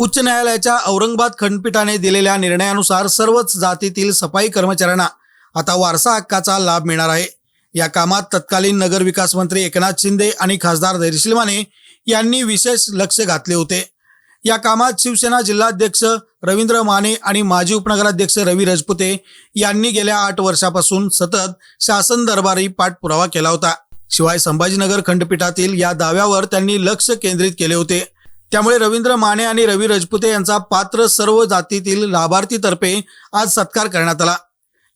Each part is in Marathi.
उच्च न्यायालयाच्या औरंगाबाद खंडपीठाने दिलेल्या निर्णयानुसार सर्वच जातीतील सफाई कर्मचाऱ्यांना आता वारसा हक्काचा लाभ मिळणार आहे. या कामात तत्कालीन नगरविकास मंत्री एकनाथ शिंदे आणि खासदार धैर्यशील माने यांनी विशेष लक्ष घातले होते. या कामात शिवसेना जिल्हाध्यक्ष रवींद्र माने आणि माजी उपनगराध्यक्ष रवी रजपुते यांनी गेल्या आठ वर्षापासून सतत शासन दरबारी पाठपुरावा केला होता. शिवाय संभाजीनगर खंडपीठातील या दाव्यावर त्यांनी लक्ष केंद्रित केले होते. त्यामुळे रवींद्र माने आणि रवी रजपुते यांचा पात्र सर्व जातीतील लाभार्थीतर्फे आज सत्कार करण्यात आला.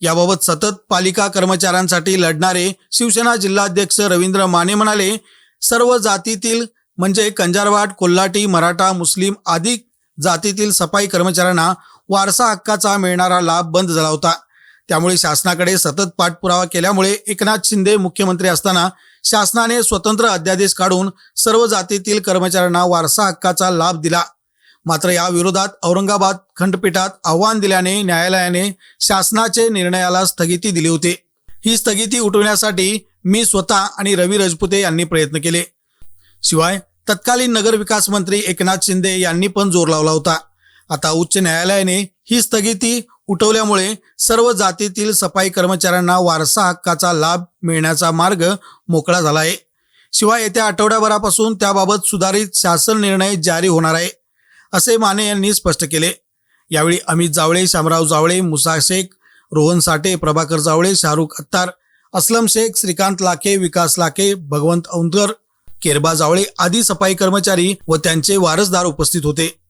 याबाबत सतत पालिका कर्मचाऱ्यांसाठी लढणारे शिवसेना जिल्हाध्यक्ष रवींद्र माने म्हणाले सर्व जातीतील म्हणजे कंजारवाड कोल्हाटी मराठा मुस्लिम आदी जातीतील सफाई कर्मचाऱ्यांना वारसा हक्काचा मिळणारा लाभ बंद झाला होता. त्यामुळे शासनाकडे सतत पाठपुरावा केल्यामुळे एकनाथ शिंदे मुख्यमंत्री असताना शासनाने स्वतंत्र अध्यादेश काढून सर्व जातीतील कर्मचाऱ्यांना वारसा हक्काचा लाभ दिला. मात्र या विरोधात औरंगाबाद खंडपीठात आव्हान दिल्याने न्यायालयाने शासनाचे निर्णयाला स्थगिती दिली होती. ही स्थगिती उठवण्यासाठी मी स्वतः आणि रवी रजपुते यांनी प्रयत्न केले. शिवाय तत्कालीन नगरविकास मंत्री एकनाथ शिंदे यांनी पण जोर लावला होता. आता उच्च न्यायालयाने ही स्थगिती उठवल्यामुळे सर्व जातीतील सफाई कर्मचाऱ्यांना वारसा हक्काचा लाभ मिळण्याचा मार्ग मोकळा झाला आहे. शिवाय येत्या आठवड्याभरापासून त्याबाबत सुधारित शासन निर्णय जारी होणार आहे असे माने यांनी स्पष्ट केले. यावेळी अमित जावळे शामराव जावळे मुसा शेख रोहन साठे प्रभाकर जावळे शाहरुख अत्तार असलम शेख श्रीकांत लाखे विकास लाखे भगवंत औंदकर केरबा जावळे आदी सफाई कर्मचारी व त्यांचे वारसदार उपस्थित होते.